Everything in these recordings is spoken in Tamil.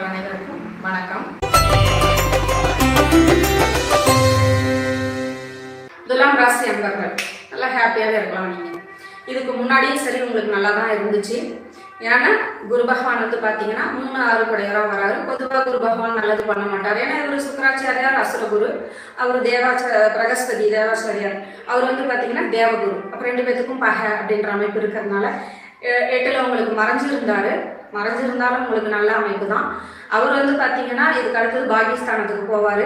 நேயர்கள் அனைவருக்கும் வணக்கம். துலாம் ராசி அன்பர்கள். நல்லா ஹாப்பியாகவே இருக்கலாம் நீங்கள் இதுக்கு முன்னாடியும் சரி உங்களுக்கு நல்லா தான் இருந்துச்சு. ஏன்னா குரு பகவான் வந்து பார்த்தீங்கன்னா மூணு ஆறு குடையராக வராரு. பொதுவாக குரு பகவான் நல்லது பண்ண மாட்டார். ஏன்னா இவர் சுக்கராச்சாரியார் அசுரகுரு. அவர் தேவாச்ச பிரகஸ்பதி தேவாச்சாரியார். அவர் வந்து பார்த்தீங்கன்னா தேவகுரு. அப்போ ரெண்டு பேத்துக்கும் பக அப்படின்ற அமைப்பு இருக்கிறதுனால எட்டில் உங்களுக்கு மறைஞ்சிருந்தாரு. மறைஞ்சிருந்தாலும் உங்களுக்கு நல்ல அமைப்பு தான் அவர் வந்து பார்த்தீங்கன்னா இதுக்கு அடுத்தது பாகிஸ்தானத்துக்கு போவார்.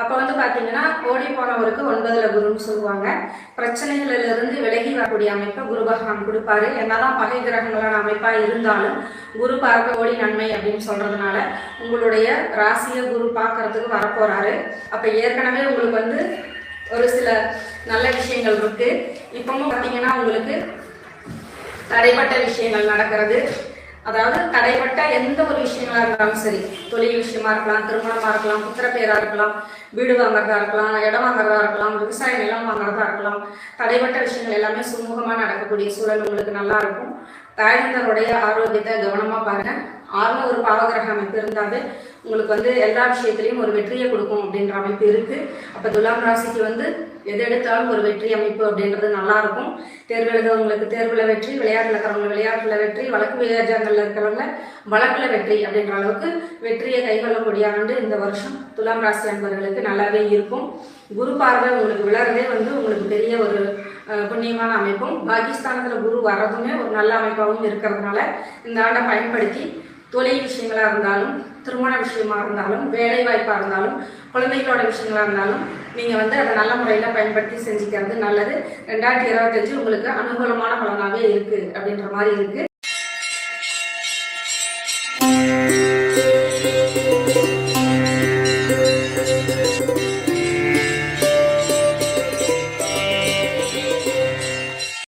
அப்போ வந்து பார்த்தீங்கன்னா ஓடி போனவருக்கு ஒன்பதுல குருன்னு சொல்லுவாங்க. பிரச்சனைகளிலிருந்து இருந்து விலகி வரக்கூடிய அமைப்பை குரு பகவான் கொடுப்பாரு. என்னதான் பகை கிரகங்களான அமைப்பா இருந்தாலும் குரு பார்க்க ஓடி நன்மை அப்படின்னு சொல்றதுனால உங்களுடைய ராசியை குரு பார்க்கறதுக்கு வரப்போறாரு. அப்போ ஏற்கனவே உங்களுக்கு வந்து ஒரு சில நல்ல விஷயங்கள் இருக்கு. இப்பவும் பார்த்தீங்கன்னா உங்களுக்கு தடைப்பட்ட விஷயங்கள் நடக்கிறது. அதாவது தடைப்பட்ட எந்த ஒரு விஷயங்களா இருந்தாலும் சரி தொழில் விஷயமா இருக்கலாம் திருமணமா இருக்கலாம் புத்திரப்பேரா இருக்கலாம் வீடு வாங்குறதா இருக்கலாம் இடம் வாங்குறதா இருக்கலாம் விவசாய நிலம் வாங்குறதா இருக்கலாம் தடைப்பட்ட விஷயங்கள் எல்லாமே சுமூகமா நடக்கக்கூடிய சூழல் உங்களுக்கு நல்லா இருக்கும். தாய்ந்தருடைய ஆரோக்கியத்தை கவனமாக பாருங்க. ஆறுல ஒரு பாவகிரக அமைப்பு இருந்தாவே உங்களுக்கு வந்து எல்லா விஷயத்திலையும் ஒரு வெற்றியை கொடுக்கும் அப்படின்ற அமைப்பு இருக்கு. அப்போ துலாம் ராசிக்கு வந்து எது எடுத்தாலும் ஒரு வெற்றி அமைப்பு அப்படின்றது நல்லா இருக்கும். தேர்வு எழுதுறவங்களுக்கு தேர்வுல வெற்றி விளையாட்டில் இருக்கிறவங்க விளையாட்டில் வெற்றி வழக்கு விளையாட்டுல இருக்கிறவங்க வழக்குல வெற்றி அப்படின்ற அளவுக்கு வெற்றியை கைகொள்ளக்கூடிய ஆண்டு இந்த வருஷம் துலாம் ராசி அன்பர்களுக்கு நல்லாவே இருக்கும். குரு பார்வை உங்களுக்கு விளறதே வந்து உங்களுக்கு பெரிய ஒரு புண்ணியமான அமைப்பும் பாகிஸ்தானத்தில் குரு வர்றதுமே ஒரு நல்ல அமைப்பாகவும் இருக்கிறதுனால இந்த ஆண்டை பயன்படுத்தி தொழில் விஷயங்களாக இருந்தாலும் திருமண விஷயமா இருந்தாலும் வேலைவாய்ப்பாக இருந்தாலும் குழந்தைகளோட விஷயங்களா இருந்தாலும் நீங்கள் வந்து அதை நல்ல முறையில் பயன்படுத்தி செஞ்சுக்கிறது நல்லது. ரெண்டாயிரத்தி இருபத்தஞ்சு உங்களுக்கு அனுகூலமான பலனாகவே இருக்குது அப்படின்ற மாதிரி இருக்குது